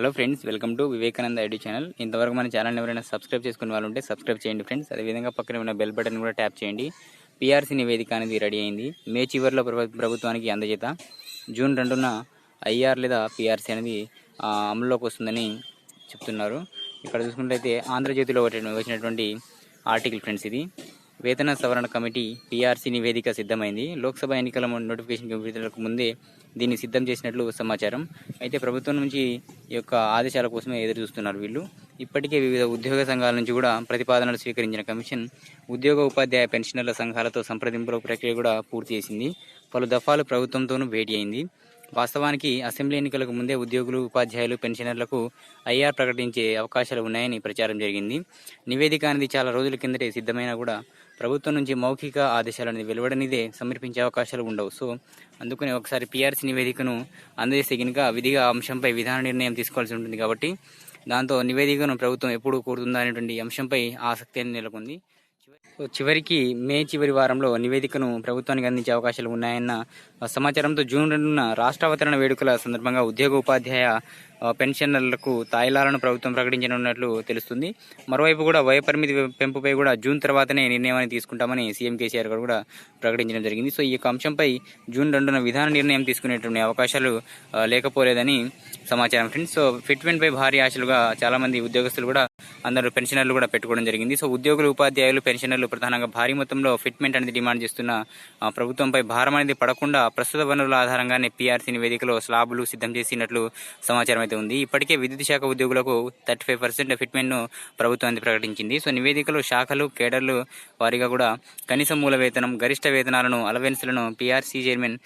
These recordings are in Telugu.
Hello friends welcome to Vivekananda ID channel. ఇంతవరకు మన ఛానల్ ఎవరైనా సబ్స్క్రైబ్ చేసుకునే వాళ్ళు ఉంటే సబ్స్క్రైబ్ చేయండి ఫ్రెండ్స్. అదేవిధంగా పక్కన ఉన్న బెల్ బటన్ కూడా ట్యాప్ చేయండి. పీఆర్సీ నివేదిక అనేది రెడీ అయింది. మే చివరిలో ప్రభుత్వానికి అందజేత. జూన్ రెండున ఐఆర్ లేదా పీఆర్సీ అనేది అమల్లోకి వస్తుందని చెప్తున్నారు. ఇక్కడ చూసుకున్నట్లయితే ఆంధ్రజ్యోతిలో ఒకటి వచ్చినటువంటి ఆర్టికల్ ఫ్రెండ్స్ ఇది. వేతన సవరణ కమిటీ పీఆర్సీ నివేదిక సిద్ధమైంది. లోక్సభ ఎన్నికల నోటిఫికేషన్ విడుదలకు ముందే దీన్ని సిద్ధం చేసినట్లు సమాచారం. అయితే ప్రభుత్వం నుంచి ఈ యొక్క ఆదేశాల కోసమే ఎదురు చూస్తున్నారు వీళ్ళు. ఇప్పటికే వివిధ ఉద్యోగ సంఘాల నుంచి కూడా ప్రతిపాదనలు స్వీకరించిన కమిషన్ ఉద్యోగ ఉపాధ్యాయ పెన్షనర్ల సంఘాలతో సంప్రదింపుల ప్రక్రియ కూడా పూర్తి చేసింది. పలు దఫాలు ప్రభుత్వంతోనూ భేటీ అయింది. వాస్తవానికి అసెంబ్లీ ఎన్నికలకు ముందే ఉద్యోగులు ఉపాధ్యాయులు పెన్షనర్లకు ఐఆర్ ప్రకటించే అవకాశాలు ఉన్నాయని ప్రచారం జరిగింది. నివేదిక అనేది చాలా రోజుల కిందటే సిద్ధమైనా కూడా ప్రభుత్వం నుంచి మౌఖిక ఆదేశాలు అనేది వెలువడనిదే సమర్పించే అవకాశాలు ఉండవు. సో అందుకని ఒకసారి పిఆర్సీ నివేదికను అందజేస్తే కనుక విధిగా అంశంపై విధాన నిర్ణయం తీసుకోవాల్సి ఉంటుంది కాబట్టి దాంతో నివేదికను ప్రభుత్వం ఎప్పుడు కోరుతుందా అనేటువంటి అంశంపై ఆసక్తి అనేది నెలకొంది. చివరికి మే చివరి వారంలో నివేదికను ప్రభుత్వానికి అందించే అవకాశాలు ఉన్నాయన్న సమాచారంతో జూన్ రెండున రాష్ట్ర అవతరణ వేడుకల సందర్భంగా ఉద్యోగ ఉపాధ్యాయ పెన్షనర్లకు తాయిలాలను ప్రభుత్వం ప్రకటించనున్నట్లు తెలుస్తుంది. మరోవైపు కూడా వయోపరిమితి పెంపుపై కూడా జూన్ తర్వాతనే నిర్ణయాన్ని తీసుకుంటామని సీఎం కేసీఆర్ గారు కూడా ప్రకటించడం జరిగింది. సో ఈ యొక్క అంశంపై జూన్ రెండున విధాన నిర్ణయం తీసుకునేటువంటి అవకాశాలు లేకపోలేదని సమాచారం ఫ్రెండ్స్. సో ఫిట్మెంట్ పై భారీ ఆశలుగా చాలా మంది ఉద్యోగస్తులు కూడా అందరూ పెన్షనర్లు కూడా పెట్టుకోవడం జరిగింది. సో ఉద్యోగులు ఉపాధ్యాయులు పెన్షనర్లు ప్రధానంగా భారీ మొత్తంలో ఫిట్మెంట్ అనేది డిమాండ్ చేస్తున్న ప్రభుత్వంపై భారం అనేది పడకుండా ప్రస్తుత వనరుల ఆధారంగానే పీఆర్సీ నివేదికలో స్లాబులు సిద్ధం చేసినట్లు సమాచారం అయితే ఉంది. ఇప్పటికే విద్యుత్ శాఖ ఉద్యోగులకు థర్టీ ఫైవ్ పర్సెంట్ ఫిట్మెంట్ను ప్రభుత్వం ప్రకటించింది. సో నివేదికలో శాఖలు కేడర్లు వారిగా కూడా కనీస మూల వేతనం గరిష్ట వేతనాలను అలవెన్స్లను పీఆర్సీ చైర్మన్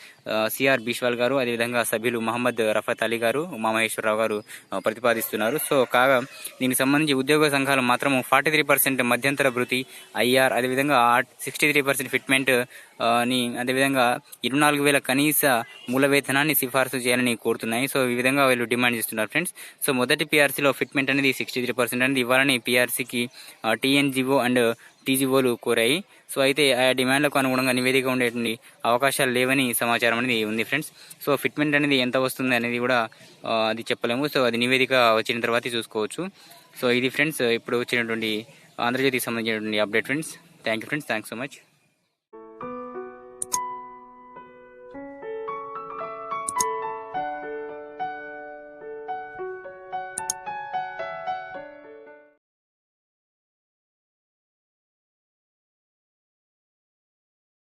సిఆర్ బీష్వాల్ గారు అదేవిధంగా సభ్యులు మహమ్మద్ రఫత్ అలీ గారు ఉమామహేశ్వరరావు గారు ప్రతిపాదిస్తున్నారు. సో కాగా దీనికి సంబంధించి ఉద్యోగ సంఘాలు మాత్రం ఫార్టీ త్రీ పర్సెంట్ మధ్యంతర భృతి ఐఆర్ అదేవిధంగా సిక్స్టీ త్రీ పర్సెంట్ ఫిట్మెంట్ని అదేవిధంగా ఇరవై నాలుగు వేల కనీస మూల వేతనాన్ని సిఫార్సు చేయాలని కోరుతున్నాయి. సో ఈ విధంగా వీళ్ళు డిమాండ్ చేస్తున్నారు. ఫ్రెండ్స్. సో మొదటి పీఆర్సీలో ఫిట్మెంట్ అనేది సిక్స్టీ త్రీ పర్సెంట్ అనేది ఇవ్వాలని పీఆర్సీకి టీఎన్జిఓ అండ్ టీజీఓలు కోరాయి. సో అయితే ఆ డిమాండ్లకు అనుగుణంగా నివేదిక ఉండేటువంటి అవకాశాలు లేవని సమాచారం అనేది ఉంది ఫ్రెండ్స్. సో ఫిట్మెంట్ అనేది ఎంత వస్తుంది అనేది కూడా అది చెప్పలేము. సో అది నివేదిక వచ్చిన తర్వాత చూసుకోవచ్చు. సో ఇది ఫ్రెండ్స్ ఇప్పుడు వచ్చినటువంటి ఆంధ్రజ్యోతికి సంబంధించినటువంటి update friends. Thank you friends thanks so much